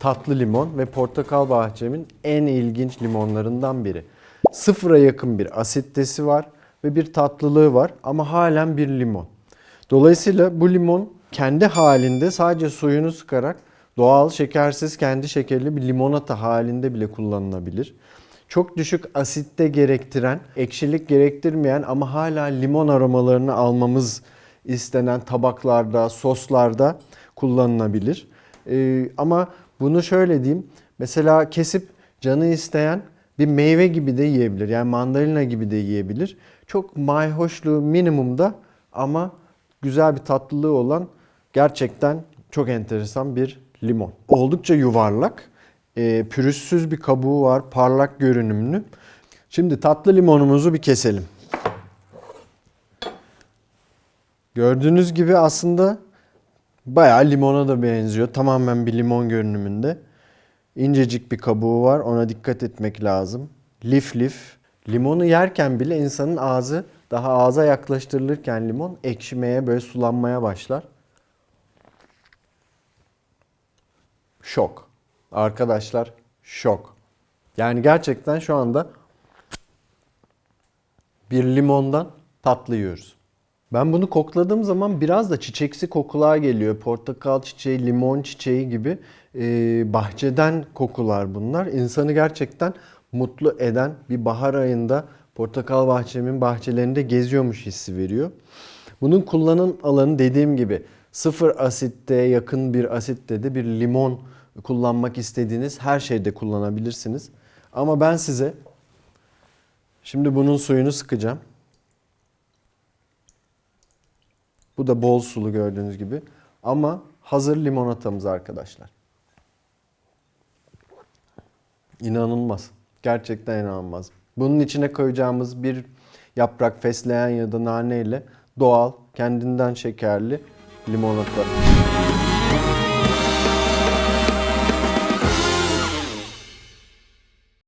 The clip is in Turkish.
tatlı limon ve portakal bahçemin en ilginç limonlarından biri. Sıfıra yakın bir asitesi var ve bir tatlılığı var ama halen bir limon. Dolayısıyla bu limon kendi halinde sadece suyunu sıkarak doğal şekersiz kendi şekerli bir limonata halinde bile kullanılabilir. Çok düşük asitte gerektiren, ekşilik gerektirmeyen ama hala limon aromalarını almamız istenen tabaklarda, soslarda kullanılabilir. Ee, ama bunu şöyle diyeyim. Mesela kesip canı isteyen bir meyve gibi de yiyebilir. Yani mandalina gibi de yiyebilir. Çok mayhoşluğu minimumda ama güzel bir tatlılığı olan gerçekten çok enteresan bir limon. Oldukça yuvarlak, e, pürüzsüz bir kabuğu var, parlak görünümlü. Şimdi tatlı limonumuzu bir keselim. Gördüğünüz gibi aslında bayağı limona da benziyor. Tamamen bir limon görünümünde. İncecik bir kabuğu var. Ona dikkat etmek lazım. Lif lif. Limonu yerken bile insanın ağzı daha ağza yaklaştırılırken limon ekşimeye böyle sulanmaya başlar. Şok. Arkadaşlar şok. Yani gerçekten şu anda bir limondan tatlı yiyoruz. Ben bunu kokladığım zaman biraz da çiçeksi kokular geliyor. Portakal çiçeği, limon çiçeği gibi e, bahçeden kokular bunlar. İnsanı gerçekten mutlu eden bir bahar ayında portakal bahçemin bahçelerinde geziyormuş hissi veriyor. Bunun kullanım alanı dediğim gibi sıfır asitte yakın bir asitte de bir limon kullanmak istediğiniz her şeyde kullanabilirsiniz. Ama ben size şimdi bunun suyunu sıkacağım. Bu da bol sulu gördüğünüz gibi. Ama hazır limonatamız arkadaşlar. İnanılmaz. Gerçekten inanılmaz. Bunun içine koyacağımız bir yaprak fesleğen ya da nane ile doğal, kendinden şekerli limonata.